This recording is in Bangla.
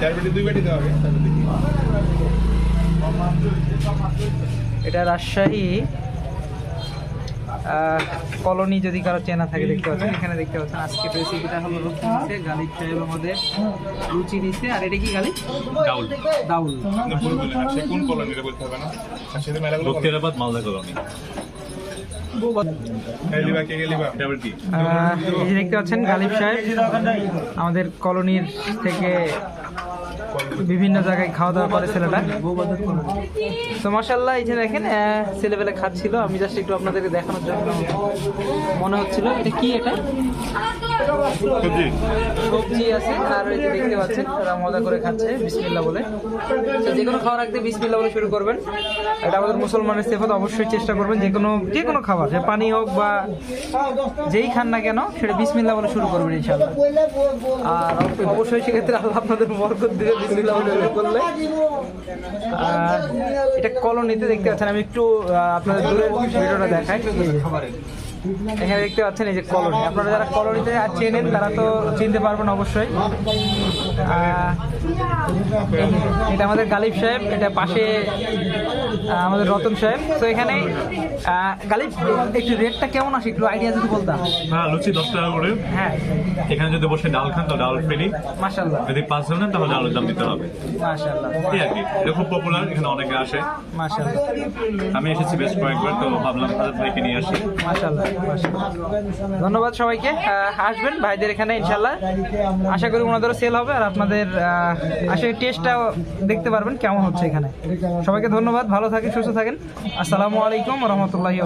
চার বাটি দুই বাটি দেওয়া হবে। এটা রাজশাহী আহ, কলোনি যদি কারও চেনা থাকে দেখতে পাচ্ছেন এখানে দেখতে পাচ্ছেন আজকে রেসিপিটা হলো রুচি নিচ্ছে গালিব সাহেব আমাদের রুচি নিচ্ছে আর এটা কি গালিব? ডাউল। ডাউল। সে কোন কলোনিটা বলতে হবে না? সেটা মেলাগুলো মালদা কলোনি। দেখতে পাচ্ছেন গালিব সাহেব আমাদের কলোনির থেকে বিভিন্ন জায়গায় খাওয়া দাওয়া করে ছেলেটা। তো মাসাল্লাহ এই যে দেখেন ছেলেবেলা খাচ্ছিল। আমি জাস্ট একটু আপনাদেরকে দেখানোর জন্য মনে হচ্ছিল। এটা কি এটা? সবজি। আছে আর এই যে দেখতে পাচ্ছেন ওরা মজা করে খাচ্ছে বিসমিল্লা বলে। তো যে কোনো খাবার রাখতে বিসমিল্লা বলে শুরু করবেন। এটা আমাদের মুসলমানের সেফত অবশ্যই চেষ্টা করবেন যে কোনো যে কোনো খাবার সে পানি হোক বা যেই খান না কেন সেটা বিসমিল্লা বলে শুরু করবেন ইনশাল্লাহ আর অবশ্যই সেক্ষেত্রে আল্লাহ আপনাদের বরকত দিবে বিসমিল্লা বলে শুরু করলে আর এটা কলোনিতে দেখতে পাচ্ছেন আমি একটু আপনাদের দূরের ভিডিওটা দেখাই। এখানে দেখতে পাচ্ছেন এই যে কলোনি। আপনারা যারা কলোনিতে চেনেন তারা তো চিনতে পারবেন অবশ্যই। এটা আমাদের গালিব সাহেব এটা পাশে আমাদের রতন সাহেব। তো এখানে গালিব একটু রেটটা কেমন আসে একটু আইডিয়া যদি বলতাম? হ্যাঁ লুচি দশ টাকা করে। হ্যাঁ। এখানে যদি বসে ডাল খান তো ডাল ফ্রি। মাশাল্লাহ যদি পাঁচ জন তাহলে ডালের দাম দিতে হবে। মাশাল্লাহ এই আর কি এটা খুব পপুলার এখানে অনেকে আসে। আমি এসেছি বেশ কয়েকবার তো ভাবলাম হাজার ভাইকে নিয়ে আসি। মাশাল্লাহ। ধন্যবাদ সবাইকে। আসবেন ভাইদের এখানে ইনশাল্লাহ আশা করি ওনাদেরও সেল হবে আর আপনাদের আসলে আশা করি টেস্টটা দেখতে পারবেন কেমন হচ্ছে এখানে। সবাইকে ধন্যবাদ ভালো থাকেন সুস্থ থাকেন। আসসালামু আলাইকুম রহমতুল্লাহি